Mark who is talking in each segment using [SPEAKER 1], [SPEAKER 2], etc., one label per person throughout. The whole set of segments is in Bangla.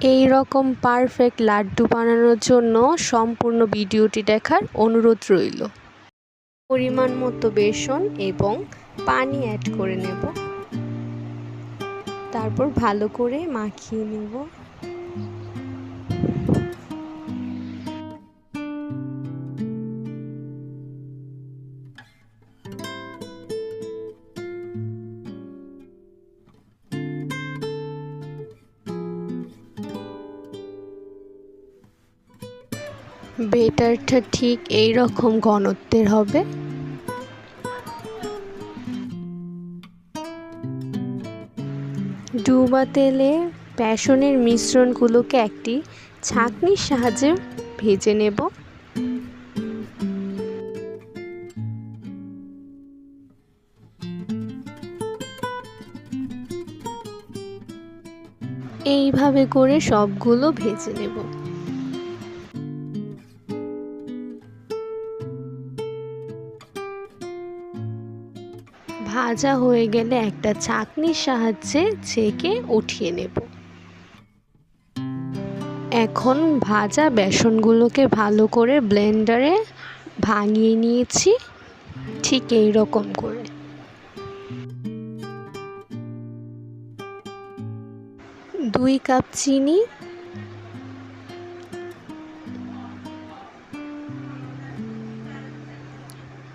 [SPEAKER 1] এই রকম পারফেক্ট লাড্ডু বানানোর জন্য সম্পূর্ণ ভিডিওটি দেখার অনুরোধ রইল। পরিমাণ মতো বেসন এবং পানি অ্যাড করে নেব। তারপর ভালো করে মাখিয়ে নেব। বেটারটা ঠিক এই রকম ঘনত্বের হবে। ডুবা তেলে বেসনের মিশ্রণগুলোকে একটি ছাঁকনির সাহায্যে ভেজে নেব। এইভাবে করে সবগুলো ভেজে নেব। ভাজা হয়ে গেলে একটা চাকনির সাহায্যে ছেঁকে উঠিয়ে নেব। এখন ভাজা বেসনগুলোকে ভালো করে ব্লেন্ডারে ভাঙিয়ে নিয়েছি, ঠিক এই রকম করে। দুই কাপ চিনি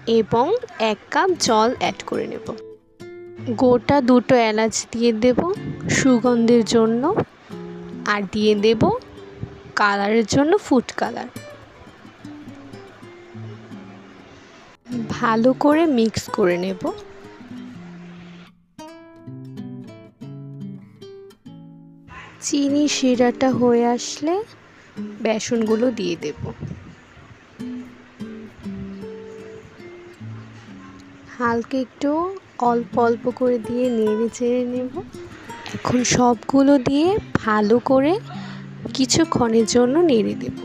[SPEAKER 1] এবং এক কাপ জল অ্যাড করে নেব। গোটা দুটো এলাচ দিয়ে দেব সুগন্ধের জন্য আর দিয়ে দেব কালারের জন্য ফুড কালার ভালো করে মিক্স করে নেব। চিনি শিরাটা হয়ে আসলে বেসনগুলো দিয়ে দেবো। হালকা একটু অল্প অল্প করে দিয়ে নেড়ে চেড়ে নেব। এখন সবগুলো দিয়ে ভালো করে কিছুক্ষণের জন্য নেড়ে দেব।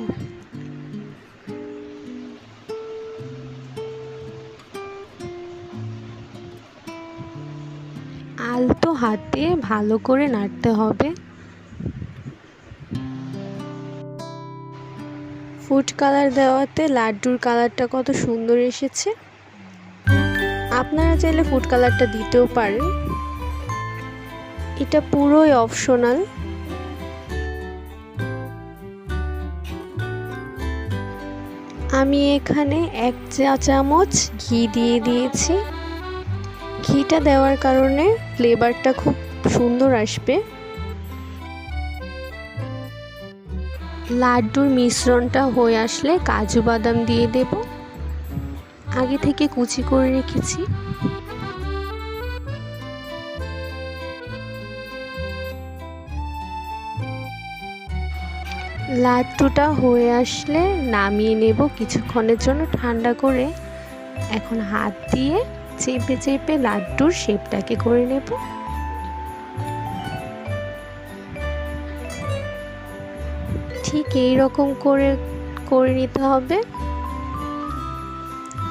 [SPEAKER 1] আলতো হাতে ভালো করে নাড়তে হবে। ফুড কালার দেওয়াতে লাড্ডুর কালারটা কত সুন্দর এসেছে। আপনারা চাইলে ফুড কালারটা দিতেও পারেন। এটা পুরোই অপশনাল আমি এখানে এক চা চামচ ঘি দিয়ে দিয়েছি। ঘিটা দেওয়ার কারণে ফ্লেভারটা খুব সুন্দর আসবে। লাড্ডুর মিশ্রণটা হয়ে আসলে কাজু বাদাম দিয়ে দেবো। আগে থেকে কুচি করে রেখেছি। লাড্ডুটা হয়ে আসলে নামিয়ে নেব কিছুক্ষণের জন্য ঠান্ডা করে। এখন হাত দিয়ে চেপে চেপে লাড্ডুর শেপটাকে করে নেব। ঠিক এই রকম করে করে নিতে হবে।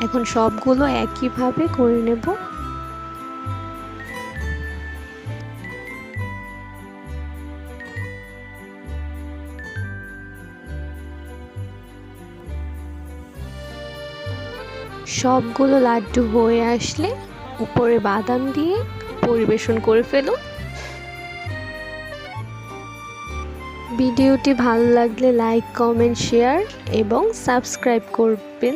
[SPEAKER 1] এখন সবগুলো একইভাবে করে নেব। সবগুলো লাড্ডু হয়ে আসলে উপরে বাদাম দিয়ে পরিবেশন করে ফেলুন। ভিডিওটি ভালো লাগলে লাইক, কমেন্ট, শেয়ার এবং সাবস্ক্রাইব করবেন।